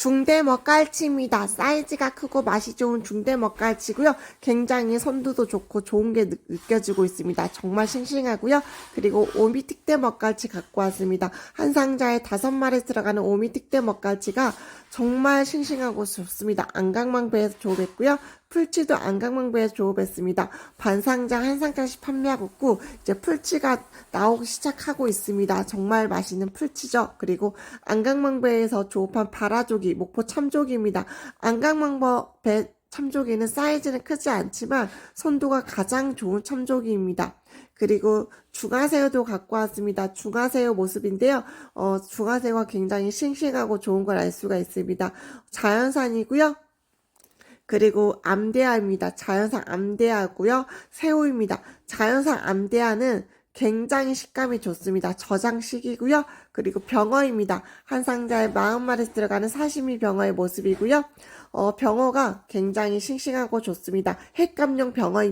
중대 먹갈치입니다. 사이즈가 크고 맛이 좋은 중대 먹갈치고요. 굉장히 선두도 좋고 좋은 게 느, 느껴지고 있습니다. 정말 싱싱하고요. 그리고 오미 특대 먹갈치 갖고 왔습니다. 한 상자에 다섯 마리 들어가는 오미 특대 먹갈치가 정말 싱싱하고 좋습니다. 안강망배에서 조업했고요. 풀치도 안강망배에서 조업했습니다. 반상장 한 상장씩 판매하고 있고 이제 풀치가 나오기 시작하고 있습니다. 정말 맛있는 풀치죠. 그리고 안강망배에서 조업한 바라조기 목포 참조기입니다. 안강망배 참조기는 사이즈는 크지 않지만 선도가 가장 좋은 참조기입니다. 그리고 중화새우도 갖고 왔습니다. 중화새우 모습인데요. 어, 중화새우가 굉장히 싱싱하고 좋은 걸 알 수가 있습니다. 자연산이고요. 그리고 암대아입니다. 자연산 암대아고요. 새우입니다. 자연산 암대아는 굉장히 식감이 좋습니다. 저장식이고요. 그리고 병어입니다. 한 상자에 40마리 들어가는 사시미 병어의 모습이고요. 어, 병어가 굉장히 싱싱하고 좋습니다. 핵감용 병어입니다.